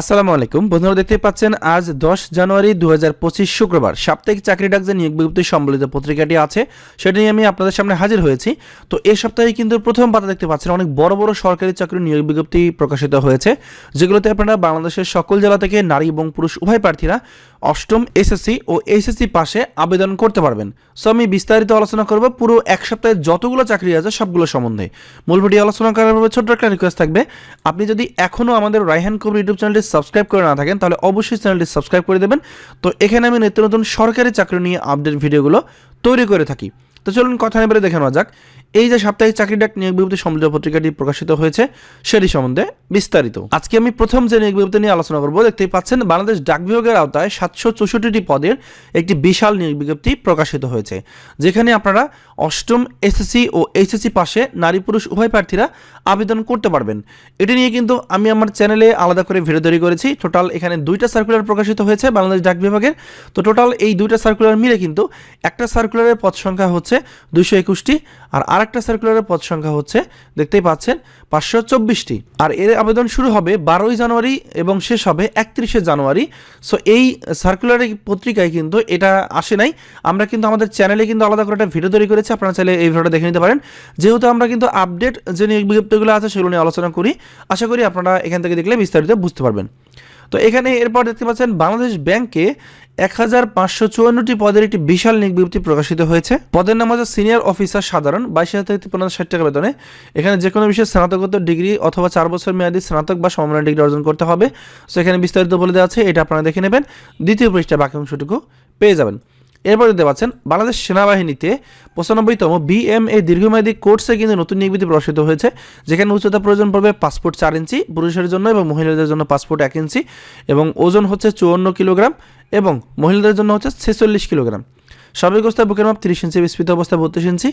আসসালামু আলাইকুম। বন্ধুরা দেখতে পাচ্ছেন, আজ দশ জানুয়ারি দু শুক্রবার। সাপ্তাহিক চাকরি ডাক যে নিয়োগ বিজ্ঞপ্তি সম্বলিত পত্রিকাটি আছে, সেটা নিয়ে আমি আপনাদের সামনে হাজির হয়েছি। তো এই সপ্তাহে কিন্তু প্রথম পাতা দেখতে পাচ্ছেন, অনেক বড় বড় সরকারি চাকরি নিয়োগ বিজ্ঞপ্তি প্রকাশিত হয়েছে, যেগুলোতে আপনারা বাংলাদেশের সকল জেলা থেকে নারী এবং পুরুষ উভয় প্রার্থীরা অষ্টম এসএসসি ও এইচএসসি পাশে আবেদন করতে পারবেন। সো আমি বিস্তারিত আলোচনা করব। পুরো এক সপ্তাহে যতগুলো চাকরি আছে, সবগুলো সম্বন্ধে। মূল ভিডিও আলোচনা করার পূর্বে ছোট্ট একটা রিকোয়েস্ট থাকবে। আপনি যদি এখনও আমাদের রাইহান কবির ইউটিউব চ্যানেলটি সাবস্ক্রাইব করে না থাকেন, তাহলে অবশ্যই চ্যানেলটি সাবস্ক্রাইব করে দেবেন। তো, এখানে আমি নিত্য নতুন সরকারি চাকরি নিয়ে আপডেট ভিডিওগুলো তৈরি করে থাকি। তো, চলুন কথা নেবে দেখে নেওয়া যাক। এই যে সাপ্তাহিক চাকরি ডাক নিয়োগ বিজ্ঞপ্তি সম্বলিত পত্রিকাটি প্রকাশিত হয়েছে, সেটি সম্বন্ধে বিস্তারিত। আজকে আমি প্রথম যে নিয়োগ বিজ্ঞপ্তি নিয়ে আলোচনা করব, দেখতেই পাচ্ছেন বাংলাদেশ ডাক বিভাগের আওতায় সাতশো চৌষট্টিটি পদের একটি বিশাল নিয়োগ বিজ্ঞপ্তি প্রকাশিত হয়েছে, যেখানে আপনারা অষ্টম এসএসসি ও এইচএসসি পাশে নারী পুরুষ উভয় প্রার্থীরা আবেদন করতে পারবেন। এটি নিয়ে কিন্তু আমি আমার চ্যানেলে আলাদা করে ভিডিও তৈরি করেছি। টোটাল এখানে দুইটা সার্কুলার প্রকাশিত হয়েছে বাংলাদেশ ডাক বিভাগের। তো টোটাল এই দুইটা সার্কুলার মিলে কিন্তু একটা সার্কুলারের পদ সংখ্যা হচ্ছে দুইশো একুশটি, আর আরেকটা সার্কুলারের পদ সংখ্যা হচ্ছে, দেখতেই পাচ্ছেন, পাঁচশো চব্বিশটি। আর এর আবেদন শুরু হবে বারোই জানুয়ারি এবং শেষ হবে একত্রিশে জানুয়ারি। সো এই সার্কুলার পত্রিকায় কিন্তু এটা আসে নাই। আমরা কিন্তু আমাদের চ্যানেলে কিন্তু আলাদা করে একটা ভিডিও তৈরি করেছি, আপনারা চাইলে এই ভিডিওটা দেখে নিতে পারেন। যেহেতু আমরা কিন্তু আপডেট যে বিজ্ঞপ্তিগুলো আছে, সেগুলো নিয়ে আলোচনা করি, আশা করি আপনারা এখান থেকে দেখলে বিস্তারিত বুঝতে পারবেন। তো, এখানে এরপর দেখতে পাচ্ছেন, বাংলাদেশ ব্যাংকে এক হাজার পাঁচশো চুয়ান্নটি পদের একটি বিশাল নিয়োগ বিজ্ঞপ্তি প্রকাশিত হয়েছে। পদের নাম হচ্ছে সিনিয়র অফিসার সাধারণ, বাইশ হাজার থেকে তিপ্পান্ন ষাট টাকা বেতনে। এখানে যে কোনো বিষয়ে স্নাতকোত্তর ডিগ্রি অথবা চার বছর মেয়াদি স্নাতক বা সমমানের ডিগ্রি অর্জন করতে হবে। সো এখানে বিস্তারিত বলে দেওয়া আছে, এটা আপনারা দেখে নেবেন। দ্বিতীয় পৃষ্ঠা বাকি অংশটুকু পেয়ে যাবেন। এরপর দেখতে পাচ্ছেন, বাংলাদেশ সেনাবাহিনীতে পঁচানব্বইতম বিএমএ দীর্ঘমেয়াদী কোর্সে কিন্তু নতুন নিয়োগবিধি প্রকাশিত হয়েছে, যেখানে উচ্চতা প্রয়োজন পড়বে পাসপোর্ট চার ইঞ্চি, পুরুষের জন্য এবং মহিলাদের জন্য পাসপোর্ট এক ইঞ্চি, এবং ওজন হচ্ছে চুয়ান্ন কিলোগ্রাম এবং মহিলাদের জন্য হচ্ছে ছেচল্লিশ কিলোগ্রাম। স্বাভাবিক অবস্থায় বুকের মাপ তিরিশ ইঞ্চি বিস্মিত অবস্থায় বত্রিশ ইঞ্চি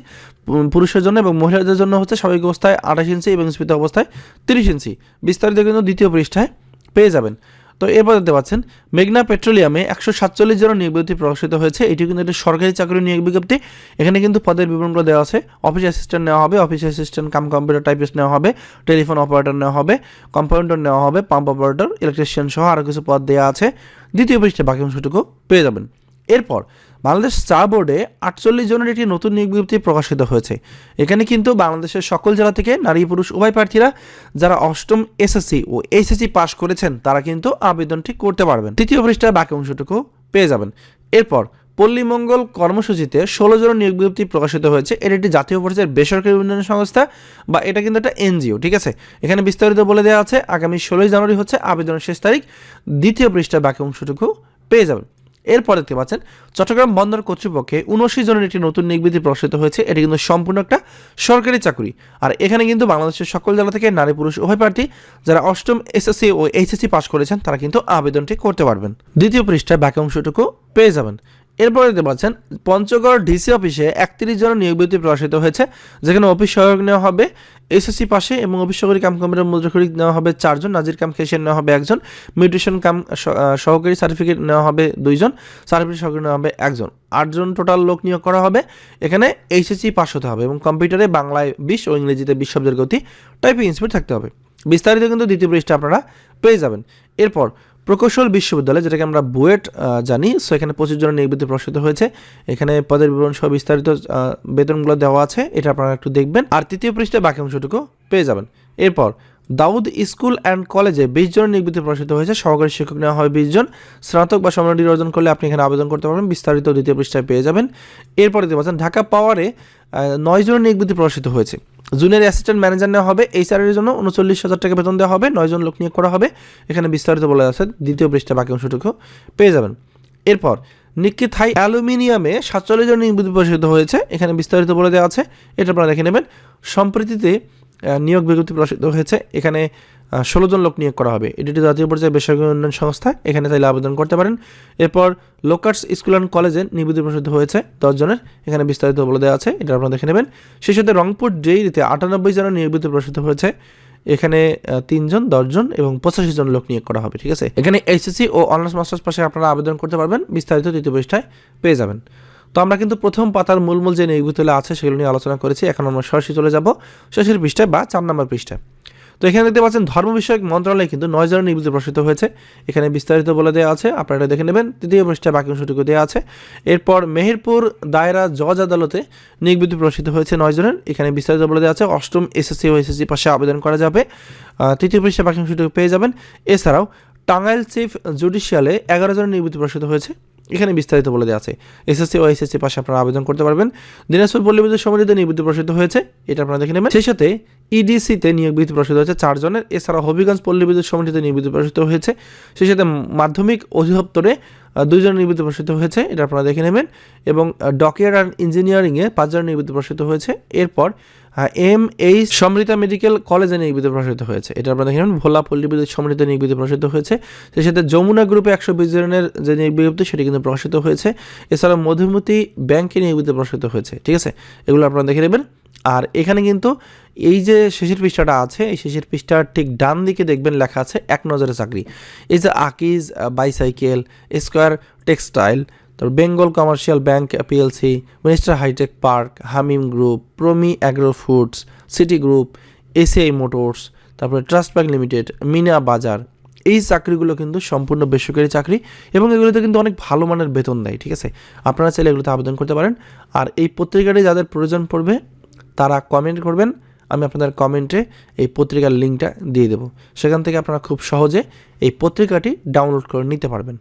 পুরুষের জন্য এবং মহিলাদের জন্য হচ্ছে স্বাভাবিক অবস্থায় আঠাশ ইঞ্চি এবং বিস্মিত অবস্থায় তিরিশ ইঞ্চি। বিস্তারিত কিন্তু দ্বিতীয় পৃষ্ঠায় পেয়ে যাবেন। তো এরপর দেখতে পাচ্ছেন, মেঘনা পেট্রোলিয়ামে একশো সাতচল্লিশ জনের নিয়োগ বিজ্ঞপ্তি প্রকাশিত হয়েছে। এটি কিন্তু একটি সরকারি চাকরি নিয়োগ বিজ্ঞপ্তি এখানে কিন্তু পদের বিবরণগুলো দেওয়া আছে। অফিস অ্যাসিস্ট্যান্ট নেওয়া হবে, office assistant, cum computer typist নেওয়া হবে, টেলিফোন অপারেটর নেওয়া হবে, কম্পাউন্ডার নেওয়া হবে, পাম্প অপারেটর, ইলেকট্রিশিয়ান সহ আরও কিছু পদ দেওয়া আছে। দ্বিতীয় পৃষ্ঠে বাকি অংশটুকু পেয়ে যাবেন। এরপর বাংলাদেশ চা বোর্ডে আটচল্লিশ জনের একটি নতুন নিয়োগ বিজ্ঞপ্তি প্রকাশিত হয়েছে। এখানে কিন্তু বাংলাদেশের সকল জেলা থেকে নারী পুরুষ উভয় প্রার্থীরা যারা অষ্টম এসএসসি ও এইচএসসি পাশ করেছেন, তারা কিন্তু আবেদনটি করতে পারবেন। তৃতীয় পৃষ্ঠায় বাকি অংশটুকু পেয়ে যাবেন। এরপর পল্লীমঙ্গল কর্মসূচিতে ষোলো জন নিয়োগ বিজ্ঞপ্তি প্রকাশিত হয়েছে। এটি একটি জাতীয় পর্যায়ের বেসরকারি উন্নয়ন সংস্থা বা এটা কিন্তু একটা এনজিও, ঠিক আছে? এখানে বিস্তারিত বলে দেওয়া আছে, আগামী ষোলোই জানুয়ারি হচ্ছে আবেদনের শেষ তারিখ। দ্বিতীয় পৃষ্ঠায় বাকি অংশটুকু পেয়ে যাবেন। এরপর দেখতে পাচ্ছেন, চট্টগ্রাম বন্দর কর্তৃপক্ষে উনআশি জনের একটি নতুন নিবৃত্তি প্রসারিত হয়েছে। এটি কিন্তু সম্পূর্ণ একটা সরকারি চাকরি। আর এখানে কিন্তু বাংলাদেশের সকল জেলা থেকে নারী, পুরুষ, উভয় প্রার্থী যারা অষ্টম এসএসসি ও এইচএসসি পাশ করেছেন, তারা কিন্তু আবেদনটি করতে পারবেন। দ্বিতীয় পৃষ্ঠায় বাকি অংশটুকু পেয়ে যাবেন। এরপরে দেখতে পাচ্ছেন, পঞ্চগড় ডিসি অফিসে একত্রিশ জনের নিয়োগ বিজ্ঞপ্তি প্রকাশিত হয়েছে, যেখানে অফিস সহায়ক নেওয়া হবে এসএসসি পাশে এবং অফিস সহকারী কাম কম্পিউটার মুদ্রাখড়ি নেওয়া হবে চারজন, নাজির কাম খেসিয়ার নেওয়া হবে একজন, মিউটেশন কাম সহকারী সার্টিফিকেট নেওয়া হবে দুইজন, সার্টিফিকেট সহকারী নেওয়া হবে একজন। আটজন টোটাল লোক নিয়োগ করা হবে, এখানে এইচএসসি পাস হতে হবে এবং কম্পিউটারে বাংলায় বিশ ও ইংরেজিতে বিশ শব্দের গতি, টাইপিং স্পিড থাকতে হবে। বিস্তারিত কিন্তু দ্বিতীয় পৃষ্ঠা আপনারা পেয়ে যাবেন। এরপর প্রকৌশল বিশ্ববিদ্যালয়, যেটাকে আমরা বুয়েট জানি। সো এখানে পঁচিশ জনের নিবৃত্তি প্রকাশিত হয়েছে। এখানে পদের বিবরণ সহ বিস্তারিত বেতনগুলো দেওয়া আছে। এটা আপনারা একটু দেখবেন। আর তৃতীয় পৃষ্ঠে বাকি অংশটুকু পেয়ে যাবেন। এরপর দাউদ স্কুল অ্যান্ড কলেজে বিশ জনের নিয়োগবিধি প্রকাশিত হয়েছে। সহকারী শিক্ষক নেওয়া হয় বিশ জন। স্নাতক বা সম্মান ডিগ্রি অর্জন করলে আপনি এখানে আবেদন করতে পারবেন। বিস্তারিত দ্বিতীয় পৃষ্ঠায় পেয়ে যাবেন। এরপরে দেখতে পাচ্ছেন, ঢাকা পাওয়ারে নয় জনের নিয়োগবিধি প্রকাশিত হয়েছে। জুনিয়র অ্যাসিস্ট্যান্ট ম্যানেজার নেওয়া হবে। এই স্যারের জন্য উনচল্লিশ হাজার টাকা বেতন দেওয়া হবে। নয়জন লোক নিয়োগ করা হবে। এখানে বিস্তারিত বলা আছে। দ্বিতীয় পৃষ্ঠা বাকি অংশটুকু পেয়ে যাবেন। এরপর নিক্কি থাই অ্যালুমিনিয়ামে সাতচল্লিশ জন নিয়োগবিধি প্রকাশিত হয়েছে। এখানে বিস্তারিত বলে দেওয়া আছে। এটা আপনারা দেখে নেবেন। সম্প্রতিতে নিয়োগ বিজ্ঞপ্তি প্রকাশিত হয়েছে। এখানে ষোলো জন লোক নিয়োগ করা হবে। এটি জাতীয় পর্যায়ে বেসরকারি উন্নয়ন সংস্থা, এখানে চাইলে আবেদন করতে পারেন। এরপর লোকার্স স্কুল অ্যান্ড কলেজে নিবৃত্তি প্রসারিত হয়েছে দশজনের এখানে বিস্তারিত বলে দেওয়া আছে, এটা আপনারা দেখে নেবেন। সেই সাথে রংপুর ডেইরিতে আটানব্বই জনের নিবৃত্তি প্রসারিত হয়েছে। এখানে তিনজন দশজন এবং পঁচাশি জন লোক নিয়োগ করা হবে, ঠিক আছে? এখানে এইচএসসি ও অনার্স মাস্টার্স পাশে আপনারা আবেদন করতে পারবেন। বিস্তারিত তৃতীয় পৃষ্ঠায় পেয়ে যাবেন। তো আমরা কিন্তু প্রথম পাতার মূল মূল যে নিয়োগগুলো আছে সেগুলো নিয়ে আলোচনা করেছি। এখন আমরা সরাসরি চলে যাব শেষের পৃষ্ঠায় বা চার নম্বর পৃষ্ঠায়। তো এখানে দেখতে পাচ্ছেন, ধর্ম বিষয়ক মন্ত্রণালয় কিন্তু নয় জনের নিয়োগ প্রকাশিত হয়েছে। এখানে বিস্তারিত বলে দেওয়া আছে, আপনারা এটা দেখে নেবেন। তৃতীয় পৃষ্ঠা বাকি অংশটুকু দেওয়া আছে। এরপর মেহেরপুর দায়রা জজ আদালতে বিজ্ঞপ্তি প্রকাশিত হয়েছে নয় জনের। এখানে বিস্তারিত বলে দেওয়া আছে, অষ্টম এসএসসি ও এসএসসি পাশে আবেদন করা যাবে। তৃতীয় পৃষ্ঠা বাকি অংশটুকু পেয়ে যাবেন। এছাড়াও টাঙ্গাইল চিফ জুডিশিয়ালে এগারো জনের বিজ্ঞপ্তি প্রকাশিত হয়েছে। এখানে বিস্তারিত বলে দেওয়া আছে। এসএসসি ও এসএসসি পাশে আপনারা আবেদন করতে পারবেন। দিনাজপুর পল্লী বিদ্যুৎ সমিতিতে নিয়োগ বিজ্ঞপ্তি প্রকাশিত হয়েছে এটা আপনারা দেখে নেবেন। সেই সাথে ইডিসিতে নিয়োগ বিজ্ঞপ্তি প্রকাশিত হয়েছে চারজনের। এছাড়া হবিগঞ্জ পল্লী বিদ্যুৎ সমিতিতে নিয়োগ বিজ্ঞপ্তি প্রকাশিত হয়েছে। সেই সাথে মাধ্যমিক অধিদপ্তরে আহ, দুইজন নির্বাচিত প্রকাশিত হয়েছে এটা আপনারা দেখে নেবেন। এবং ডকিয়ার অ্যান্ড ইঞ্জিনিয়ারিংয়ে পাঁচজন নির্বাচিত প্রকাশিত হয়েছে। এরপর এম এইচ সমৃতা মেডিকেল কলেজে নির্বাচিত প্রসারিত হয়েছে। এটা আপনারা দেখেন ভোলা পল্লী বিদ্যুৎ সমৃদ্ধ নির্বাচিত প্রসারিত হয়েছে। সেই সাথে যমুনা গ্রুপে একশো বিশ জনের যে নিয়োগ সেটি কিন্তু প্রকাশিত হয়েছে। এছাড়া মধুমতি ব্যাংকে নিয়োগ প্রসারিত হয়েছে। ঠিক আছে? এগুলো আপনারা দেখে নেবেন। আর এখানে কিন্তু এই যে শেষের পৃষ্ঠাটা আছে, এই শেষের পৃষ্ঠার ঠিক ডান দিকে দেখবেন লেখা আছে, এক নজরে চাকরি। এই যে আকিজ বাইসাইকেল স্কোয়ার টেক্সটাইল তারপর Bengal commercial bank PLC minister hi tech park Hamim group Promi agro foods city group ACI motors তারপরে trust bank limited Meena Bazar এই চাকরিগুলো কিন্তু সম্পূর্ণ বেসরকারি চাকরি এবং এগুলোতে কিন্তু অনেক ভালো মানের বেতন দেয়, ঠিক আছে? আপনারা চাইলে এগুলোতে আবেদন করতে পারেন। আর এই পত্রিকাটি যাদের প্রয়োজন পড়বে, তারা কমেন্ট করবেন। আমি আপনাদের কমেন্টে এই পত্রিকার লিঙ্কটা দিয়ে দেবো। সেখান থেকে আপনারা খুব সহজে এই পত্রিকাটি ডাউনলোড করে নিতে পারবেন।